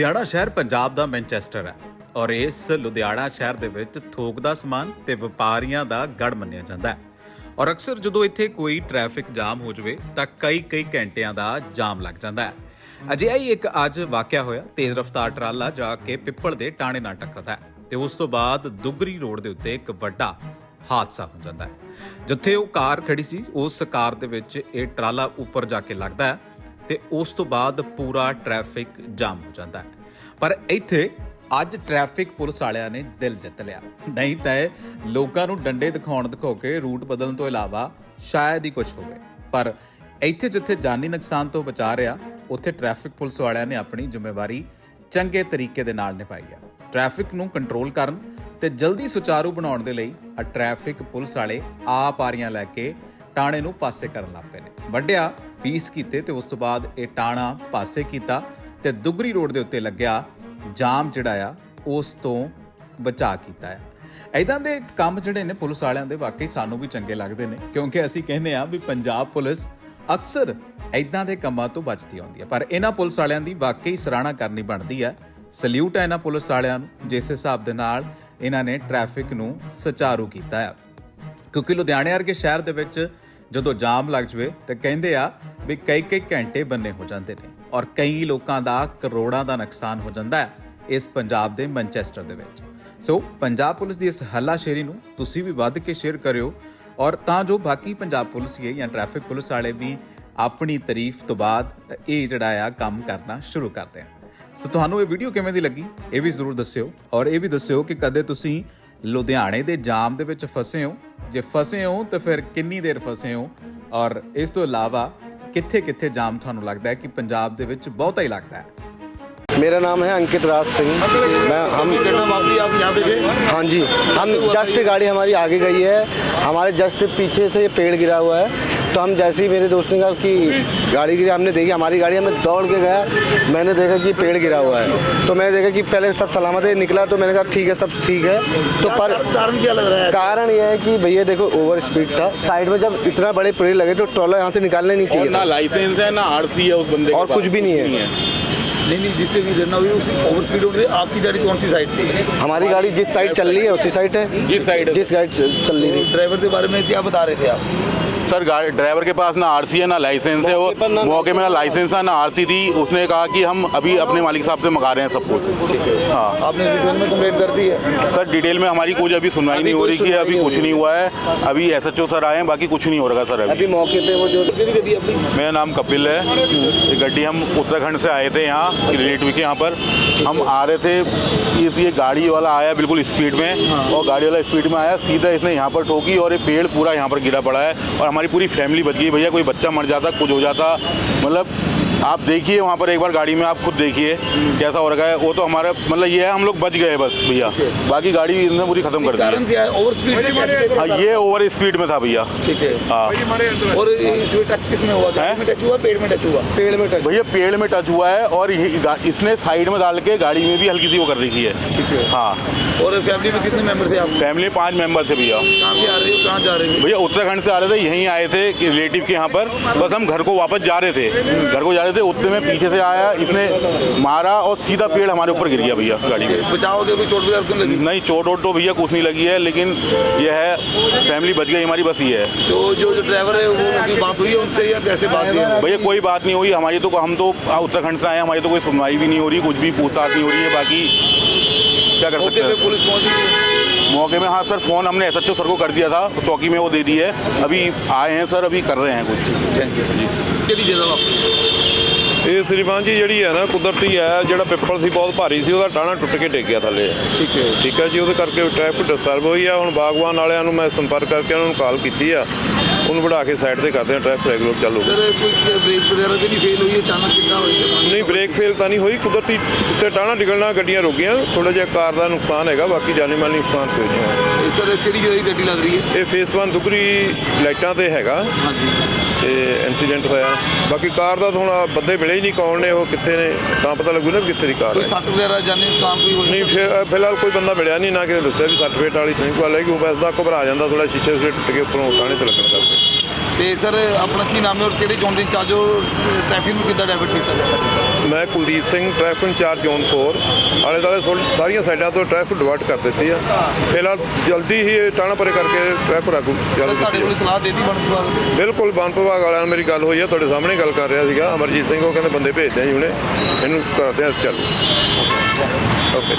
ਲੁਧਿਆਣਾ ਸ਼ਹਿਰ ਪੰਜਾਬ ਦਾ ਮੈਨਚੈਸਟਰ ਹੈ ਔਰ ਇਸ ਲੁਧਿਆਣਾ ਸ਼ਹਿਰ ਦੇ ਵਿੱਚ ਥੋਕ ਦਾ ਸਮਾਨ ਤੇ ਵਪਾਰੀਆਂ ਦਾ ਗੜ ਮੰਨਿਆ ਜਾਂਦਾ ਹੈ। ਔਰ ਅਕਸਰ ਜਦੋਂ ਇੱਥੇ ਕੋਈ ਟ੍ਰੈਫਿਕ ਜਾਮ ਹੋ ਜਾਵੇ ਤਾਂ ਕਈ ਕਈ ਘੰਟਿਆਂ ਦਾ ਜਾਮ ਲੱਗ ਜਾਂਦਾ ਹੈ। ਅਜਿਹਾ ਹੀ ਇੱਕ ਅੱਜ ਵਾਕਿਆ ਹੋਇਆ, ਤੇਜ਼ ਰਫ਼ਤਾਰ ਟਰਾਲਾ ਜਾ ਕੇ ਪਿੱਪਲ ਦੇ ਟਾਣੇ ਨਾਲ ਟੱਕਰਦਾ ਹੈ ਤੇ ਉਸ ਤੋਂ ਬਾਅਦ ਦੁੱਗਰੀ ਰੋਡ ਦੇ ਉੱਤੇ ਇੱਕ ਵੱਡਾ ਹਾਦਸਾ ਹੋ ਜਾਂਦਾ ਹੈ। ਜਿੱਥੇ ਉਹ ਕਾਰ ਖੜੀ ਸੀ, ਉਸ ਕਾਰ ਦੇ ਵਿੱਚ ਇਹ ਟਰਾਲਾ ਉੱਪਰ ਜਾ ਕੇ ਲੱਗਦਾ ਹੈ ਤੇ ਉਸ ਤੋਂ ਬਾਅਦ ਪੂਰਾ ਟ੍ਰੈਫਿਕ ਜਾਮ ਹੋ ਜਾਂਦਾ ਹੈ। ਪਰ ਇੱਥੇ ਅੱਜ ਟ੍ਰੈਫਿਕ ਪੁਲਿਸ ਵਾਲਿਆਂ ਨੇ ਦਿਲ ਜਿੱਤ ਲਿਆ। ਨਹੀਂ ਤਾਂ ਇਹ ਲੋਕਾਂ ਨੂੰ ਡੰਡੇ ਦਿਖਾਉਣ ਦਿਖਾਉ ਕੇ ਰੂਟ ਬਦਲਣ ਤੋਂ ਇਲਾਵਾ ਸ਼ਾਇਦ ਹੀ ਕੁਝ ਹੋਵੇ। ਪਰ ਇੱਥੇ ਜਿੱਥੇ ਜਾਨੀ ਨੁਕਸਾਨ ਤੋਂ ਬਚਾ ਰਿਹਾ, ਉੱਥੇ ਟ੍ਰੈਫਿਕ ਪੁਲਿਸ ਵਾਲਿਆਂ ਨੇ ਆਪਣੀ ਜ਼ਿੰਮੇਵਾਰੀ ਚੰਗੇ ਤਰੀਕੇ ਦੇ ਨਾਲ ਨਿਭਾਈ ਹੈ। ਟ੍ਰੈਫਿਕ ਨੂੰ ਕੰਟਰੋਲ ਕਰਨ ਤੇ ਜਲਦੀ ਸੁਚਾਰੂ ਬਣਾਉਣ ਦੇ ਲਈ ਆ ਟ੍ਰੈਫਿਕ ਪੁਲਿਸ ਵਾਲੇ ਆਪ ਆਰੀਆਂ ਲੈ ਕੇ ਟਾਣੇ ਨੂੰ ਪਾਸੇ ਕਰਨ ਲੱਗ ਪਏ ਨੇ। ਵੱਡਿਆ ਪੀਸ ਕੀਤੇ ਤੇ ਉਸ ਤੋਂ ਬਾਅਦ ਇਹ ਟਾਣਾ ਪਾਸੇ ਕੀਤਾ ਤੇ ਦੁਗਰੀ ਰੋਡ ਦੇ ਉੱਤੇ ਲੱਗਿਆ ਜਾਮ ਜਿਹੜਾ ਆ, ਉਸ ਤੋਂ ਬਚਾ ਕੀਤਾ ਹੈ ਐਦਾਂ ਦੇ ਕੰਮ ਜਿਹੜੇ ਨੇ ਪੁਲਿਸ ਵਾਲਿਆਂ ਦੇ ਵਾਕਈ ਸਾਨੂੰ ਵੀ ਚੰਗੇ ਲੱਗਦੇ ਨੇ, ਕਿਉਂਕਿ ਅਸੀਂ ਕਹਿੰਦੇ ਆ ਵੀ ਪੰਜਾਬ ਪੁਲਿਸ ਅਕਸਰ ਐਦਾਂ ਦੇ ਕੰਮਾਂ ਤੋਂ ਬਚਦੀ ਆਉਂਦੀ ਹੈ ਪਰ ਇਹਨਾਂ ਪੁਲਿਸ ਵਾਲਿਆਂ ਦੀ ਵਾਕਈ ਸਰਾਹਣਾ ਕਰਨੀ ਬਣਦੀ ਹੈ ਸਲੂਟ ਹੈ ਇਹਨਾਂ ਪੁਲਿਸ ਵਾਲਿਆਂ ਨੂੰ, ਜਿਸ ਹਿਸਾਬ ਦੇ ਨਾਲ ਇਹਨਾਂ ਨੇ ਟ੍ਰੈਫਿਕ ਨੂੰ ਸੁਚਾਰੂ ਕੀਤਾ ਹੈ ਕਿਉਂਕਿ ਲੁਧਿਆਣੇ ਵਰਗੇ ਸ਼ਹਿਰ ਦੇ ਵਿੱਚ ਜਦੋਂ ਜਾਮ ਲੱਗ ਜਵੇ ਤਾਂ ਕਹਿੰਦੇ ਆ ਵੀ ਕਈ ਕਈ ਘੰਟੇ ਬੰਨੇ ਹੋ ਜਾਂਦੇ ਨੇ ਔਰ ਕਈ ਲੋਕਾਂ ਦਾ ਕਰੋੜਾਂ ਦਾ ਨੁਕਸਾਨ ਹੋ ਜਾਂਦਾ ਹੈ ਇਸ ਪੰਜਾਬ ਦੇ ਮੈਨਚੈਸਟਰ ਦੇ ਵਿੱਚ। ਸੋ ਪੰਜਾਬ ਪੁਲਿਸ ਦੀ ਇਸ ਹੱਲਾਸ਼ੇਰੀ ਨੂੰ ਤੁਸੀਂ ਵੀ ਵੱਧ ਕੇ ਸ਼ੇਅਰ ਕਰਿਓ ਔਰ ਤਾਂ ਜੋ ਬਾਕੀ ਪੰਜਾਬ ਪੁਲਿਸ ਹੀ ਜਾਂ ਟ੍ਰੈਫਿਕ ਪੁਲਿਸ ਵਾਲੇ ਵੀ ਆਪਣੀ ਤਾਰੀਫ ਤੋਂ ਬਾਅਦ ਇਹ ਜਿਹੜਾ ਆ ਕੰਮ ਕਰਨਾ ਸ਼ੁਰੂ ਕਰਦੇ ਹਨ ਸੋ ਤੁਹਾਨੂੰ ਇਹ ਵੀਡੀਓ ਕਿਵੇਂ ਦੀ ਲੱਗੀ? ਇਹ ਵੀ ਜ਼ਰੂਰ ਦੱਸਿਓ ਔਰ ਇਹ ਵੀ ਦੱਸਿਓ ਕਿ ਕਦੇ ਤੁਸੀਂ ਲੁਧਿਆਣੇ ਦੇ ਜਾਮ ਦੇ ਵਿੱਚ ਫਸੇ ਹੋ ਜੇ ਫਸੇ ਹੋ ਤਾਂ ਫਿਰ ਕਿੰਨੀ ਦੇਰ ਫਸੇ ਹੋ ਔਰ ਇਸ ਤੋਂ ਇਲਾਵਾ ਕਿੱਥੇ ਕਿੱਥੇ ਜਾਮ ਤੁਹਾਨੂੰ ਲੱਗਦਾ ਹੈ ਕਿ ਪੰਜਾਬ ਦੇ ਵਿੱਚ ਬਹੁਤਾ ਹੀ ਲੱਗਦਾ ਹੈ मेरा नाम है अंकित राज सिंह मैं हम वापसी आप यहाँ पे थे हाँ जी हम जस्ट गाड़ी हमारी आगे गई है हमारे जस्ट पीछे से ये पेड़ गिरा हुआ है तो हम जैसे ही मेरे दोस्त ने कहा कि गाड़ी गिरी हमने देखी हमारी गाड़ी हमें दौड़ के गया। मैंने देखा कि पेड़ गिरा हुआ है। तो मैंने देखा कि पहले सब सलामत है निकला तो मैंने कहा ठीक है सब ठीक है। तो पर कारण क्या लग रहा है? कारण यह है कि भैया देखो ओवर स्पीड था। साइड में जब इतना बड़े पेड़ लगे तो ट्रॉला यहाँ से निकालने नहीं चाहिए ना लाइसेंस है ना आरसी है उस बंदे और कुछ भी नहीं है। नहीं नहीं जिस टाइम की हुई उसी ओवर स्पीड हो रही है। आपकी गाड़ी कौन सी साइड थी? हमारी गाड़ी जिस साइड चल रही है उसी साइड है। जिस साइड जिस साइड चल रही थी। ड्राइवर के बारे में क्या बता रहे थे आप? सर गाड़ी ड्राइवर के पास ना आरसी है ना लाइसेंस है वो मौके में ना लाइसेंस है ना आरसी थी। उसने कहा कि हम अभी अपने मालिक साहब से मंगा रहे हैं सब कुछ। हाँ। आपने डिटेल में कंप्लेंट कर दी है? सर डिटेल में हमारी कुछ अभी सुनवाई नहीं हो रही है अभी कुछ नहीं हुआ है। अभी एसएचओ सर आए हैं बाकी कुछ नहीं हो रहा सर अभी। मौके पे वो जो मेरा नाम कपिल है। ये गड्डी हम उत्तराखंड से आए थे यहाँ रिलेटिव के यहाँ पर। हम आ रहे थे इस ये गाड़ी वाला आया बिल्कुल स्पीड में और गाड़ी वाला स्पीड में आया सीधा इसने यहाँ पर ठोकी और ये पेड़ पूरा यहाँ पर गिरा पड़ा है और हमारी पूरी फैमिली बच गई भैया कोई बच्चा मर जाता कुछ हो जाता मतलब आप देखिए वहाँ पर एक बार गाड़ी में आप खुद देखिए कैसा हो रखा है। वो तो हमारा मतलब ये है हम लोग बच गए बस भैया। बाकी गाड़ी इन्होंने पूरी खत्म कर दी। है? ओवर स्पीड है। हाँ, ये ओवर स्पीड में था भैया। ठीक है। हाँ। और इसमें टच किसमें हुआ? में टच हुआ पेड़ में टच हुआ? पेड़ में टच भैया पेड़ में टच हुआ है और इसने साइड में डाल के गाड़ी में भी हल्की सी वो कर रखी है। ठीक है। हाँ। और फैमिली में कितने मेंबर थे आप? फैमिली पाँच मेंबर थे भैया। कहाँ से आ रहे हो? कहाँ जा रहे हो? भैया उत्तराखंड से आ रहे थे यहीं आए थे रिलेटिव के यहाँ पर। बस हम घर को वापस जा रहे थे। घर को जा रहे थे उतने में पीछे से आया इसने मारा और सीधा पेड़ हमारे ऊपर गिर गया भैया गाड़ी में के कोई चोट तो नहीं लगी? नहीं चोट वोट तो भैया कुछ नहीं लगी है लेकिन यह है फैमिली बच गई हमारी बस ये है। तो जो जो ड्राइवर है वो उनकी बात हुई है उनसे या कैसे बात हुई भैया कोई बात नहीं हुई हमारी तो हम तो उत्तराखंड से आए हमारी तो कोई सुनवाई भी नहीं हो रही कुछ भी पूछताछ नहीं हो रही है बाकी क्या कर सकते हैं? पुलिस पहुँची। मौके में हाँ सर फोन हमने एस सर को कर दिया था चौकी में वो दे दी है अभी आए हैं सर अभी कर रहे हैं कुछ थैंक यू जी ਕਿਹੜੀ ਜਗ੍ਹਾ ਵਾਪਸ ਇਹ ਸ੍ਰੀਮਾਨ ਜੀ ਜਿਹੜੀ ਹੈ ਨਾ ਕੁਦਰਤੀ ਹੈ ਜਿਹੜਾ ਪਿੱਪਲ ਸੀ ਬਹੁਤ ਭਾਰੀ ਸੀ ਉਹਦਾ ਟਾਣਾ ਟੁੱਟ ਕੇ ਡਿੱਗ ਗਿਆ ਥੱਲੇ ਠੀਕ ਹੈ ਠੀਕ ਹੈ ਜੀ ਉਹਦੇ ਕਰਕੇ ਟ੍ਰੈਫਿਕ ਡਿਸਟਰਬ ਹੋਈ ਆ ਹੁਣ ਬਾਗਵਾਨ ਵਾਲਿਆਂ ਨੂੰ ਮੈਂ ਸੰਪਰਕ ਕਰਕੇ ਉਹਨਾਂ ਨੂੰ ਕਾਲ ਕੀਤੀ ਆ ਉਹਨੂੰ ਵੜਾ ਕੇ ਸਾਈਡ ਤੇ ਕਰਦੇ ਆ ਟ੍ਰੈਫਿਕ ਰੈਗੂਲਰ ਚਾਲੂ ਸਰ ਕੋਈ ਬ੍ਰੇਕ ਵਗੈਰਾ ਤੇ ਨਹੀਂ ਫੇਲ ਹੋਈ ਅਚਾਨਕ ਕਿੱਦਾਂ ਹੋਈ ਨਹੀਂ ਬ੍ਰੇਕ ਫੇਲ ਤਾਂ ਨਹੀਂ ਹੋਈ। ਕੁਦਰਤੀ ਉੱਤੇ ਟਾਣਾ ਡਿੱਗਣਾ ਗੱਡੀਆਂ ਰੁਕੀਆਂ ਥੋੜਾ ਜਿਹਾ ਕਾਰ ਦਾ ਨੁਕਸਾਨ ਹੈਗਾ ਬਾਕੀ ਜਾਨੀ ਮਾਲੀ ਨੁਕਸਾਨ ਕੋਈ ਨਹੀਂ ਹੋਇਆ। ਇਹ ਸਰ ਕਿਹੜੀ ਜਗ੍ਹਾ ਦੀ ਗੱਡੀ ਲੱਗ ਰਹੀ ਹੈ? ਇਹ ਫੇਸ 1 ਦੁਗਰੀ ਲਾਈਟਾਂ ਤੇ ਹੈਗਾ। ਹਾਂਜੀ। ਤੇ ਇਨਸੀਡੈਂਟ ਹੋਇਆ। ਬਾਕੀ ਕਾਰ ਦਾ ਥੋੜਾ ਬੰਦੇ ਮਿਲੇ ਹੀ ਨਹੀਂ ਕੌਣ ਨੇ ਉਹ ਕਿੱਥੇ ਨੇ ਤਾਂ ਪਤਾ ਲੱਗੂ ਨਾ ਕਿੱਥੇ ਦੀ ਕਾਰ ਕੋਈ ਹੈ। ਸੱਟ ਵਗੈਰਾ ਜਾਨੀ ਨੁਕਸਾਨ ਕੋਈ ਹੋਈ ਨਹੀਂ ਫਿਰ ਫਿਲਹਾਲ ਕੋਈ ਬੰਦਾ ਮਿਲਿਆ ਨਹੀਂ ਨਾ ਕਿਸੇ ਦੱਸਿਆ ਵੀ ਸਰਟੀਫਿਕੇਟ ਵਾਲੀ ਨਹੀਂ ਕੋਈ ਲੈ ਕਿ ਉਹ ਬਸ ਦਾ ਘਬਰਾ ਜਾਂਦਾ ਥੋੜਾ ਸ਼ੀਸ਼ੇ ਸ਼ੀਸ਼ੇ ਟੁੱਟ ਕੇ ਉੱਪਰੋਂ ਟਾਣੇ ਤੇ ਲੱਗਣ ਕਰਕੇ ਤੇ ਸਰ ਆਪਣਾ ਕੀ ਨਾਮ ਹੈ ਔਰ ਕਿਹੜੀ ਜ਼ੋਨ ਦੇ ਇੰਚਾਰਜ ਹੋ ਟ੍ਰੈਫਿਕ ਨੂੰ ਕਿੱਦਾਂ ਡਾਇਵਰਟ ਕੀਤਾ ਜਾਂਦਾ ਮੈਂ Kuldeep Singh traffic incharge zone 4 ਆਲੇ ਦੁਆਲੇ ਸੋ- ਸਾਰੀਆਂ ਸਾਈਡਾਂ ਤੋਂ ਟ੍ਰੈਫਿਕ ਡਿਵਰਟ ਕਰ ਦਿੱਤੀ ਆ। ਫਿਲਹਾਲ ਜਲਦੀ ਹੀ ਟਾਣਾ ਪਰੇ ਕਰਕੇ ਟ੍ਰੈਫਿਕ ਰਾਗੂ ਚੱਲ ਤੁਹਾਡੇ ਕੋਲ ਇਤਲਾਹ ਦਿੱਤੀ ਬਣ ਵਿਭਾਗ ਬਿਲਕੁਲ ਵਨ ਵਿਭਾਗ ਵਾਲਿਆਂ ਨਾਲ ਮੇਰੀ ਗੱਲ ਹੋਈ ਆ ਤੁਹਾਡੇ ਸਾਹਮਣੇ ਗੱਲ ਕਰ ਰਿਹਾ ਸੀਗਾ। ਅਮਰਜੀਤ ਸਿੰਘ ਉਹ ਕਹਿੰਦੇ ਬੰਦੇ ਭੇਜਦੇ ਆ ਜੀ ਹੁਣੇ। ਇਹਨੂੰ ਕਰਦੇ ਆ ਚੱਲ। ਓਕੇ।